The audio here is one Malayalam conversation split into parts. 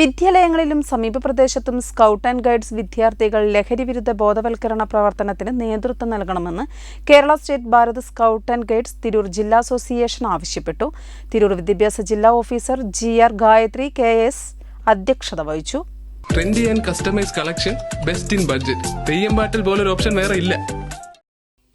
വിദ്യാലയങ്ങളിലും സമീപ പ്രദേശത്തും സ്കൗട്ട് ആൻഡ് ഗൈഡ്സ് വിദ്യാർത്ഥികൾ ലഹരിവിരുദ്ധ ബോധവൽക്കരണ പ്രവർത്തനത്തിന് നേതൃത്വം നൽകണമെന്ന് Kerala state Bharat scout and guides Tirur ജില്ലാ അസോസിയേഷൻ ആവശ്യപ്പെട്ടു. തിരൂർ വിദ്യാഭ്യാസ ജില്ലാ officer G R Gayathri K S അധ്യക്ഷത വഹിച്ചു. Trendy and customise collection best in budget Theyyam പാട്ടിൽ പോലൊരു ഓപ്ഷൻ വേറെ ഇല്ല.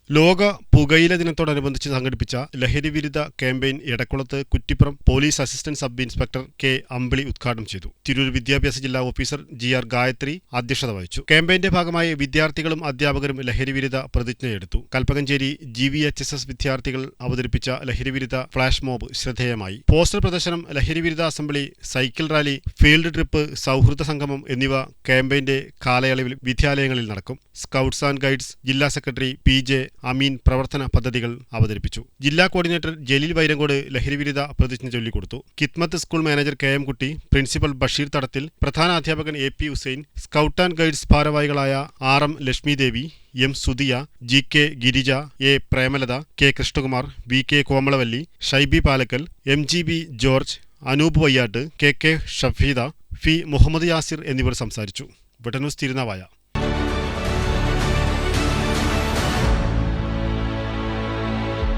ലോക പുകയില ദിനത്തോടനുബന്ധിച്ച് സംഘടിപ്പിച്ച ലഹരിവിരുദ്ധ campaign എടക്കുളത്ത് Kuttippuram police assistant sub inspector K Ambili ഉദ്ഘാടനം ചെയ്തു. തിരൂർ വിദ്യാഭ്യാസ ജില്ലാ ഓഫീസർ ജി ആർ ഗായത്രി അധ്യക്ഷത വഹിച്ചു. ക്യാമ്പയിന്റെ ഭാഗമായി വിദ്യാർത്ഥികളും അധ്യാപകരും ലഹരിവിരുദ്ധ പ്രതിജ്ഞയെടുത്തു. Kalpakanchery G V H S S വിദ്യാർത്ഥികൾ അവതരിപ്പിച്ച ലഹരിവിരുദ്ധ ഫ്ളാഷ് മോബ് ശ്രദ്ധേയമായി. പോസ്റ്റർ പ്രദർശനം ലഹരിവിരുദ്ധ assembly cycle rally field trip സൗഹൃദ സംഗമം എന്നിവ ക്യാമ്പയിന്റെ കാലയളവിൽ വിദ്യാലയങ്ങളിൽ നടക്കും. സ്കൗട്ട്സ് ആൻഡ് ഗൈഡ്സ് ജില്ലാ സെക്രട്ടറി പി ജെ അമീൻ പ്രവർത്തന പദ്ധതികൾ അവതരിപ്പിച്ചു. ജില്ലാ കോർഡിനേറ്റർ ജലീൽ വൈരങ്കോട് ലഹരിവിരുദ്ധ പ്രതിജ്ഞ ചൊല്ലിക്കൊടുത്തു. Khidmath school manager K M Kutty principal Basheer Thadathil പ്രധാന അധ്യാപകൻ A P Hussain scout and guides ഭാരവാഹികളായ R M Lakshmi Devi M Sudhiya G K Girija A Premalatha K Krishnakumar V K Komalavalli Shaibi Palakkal M G B George Anoop Vayyattu K K Shafeeda ഫി മുഹമ്മദ് യാസിർ എന്നിവർ സംസാരിച്ചു. ബ്രിട്ടനൂസ് തിരുനാവായ.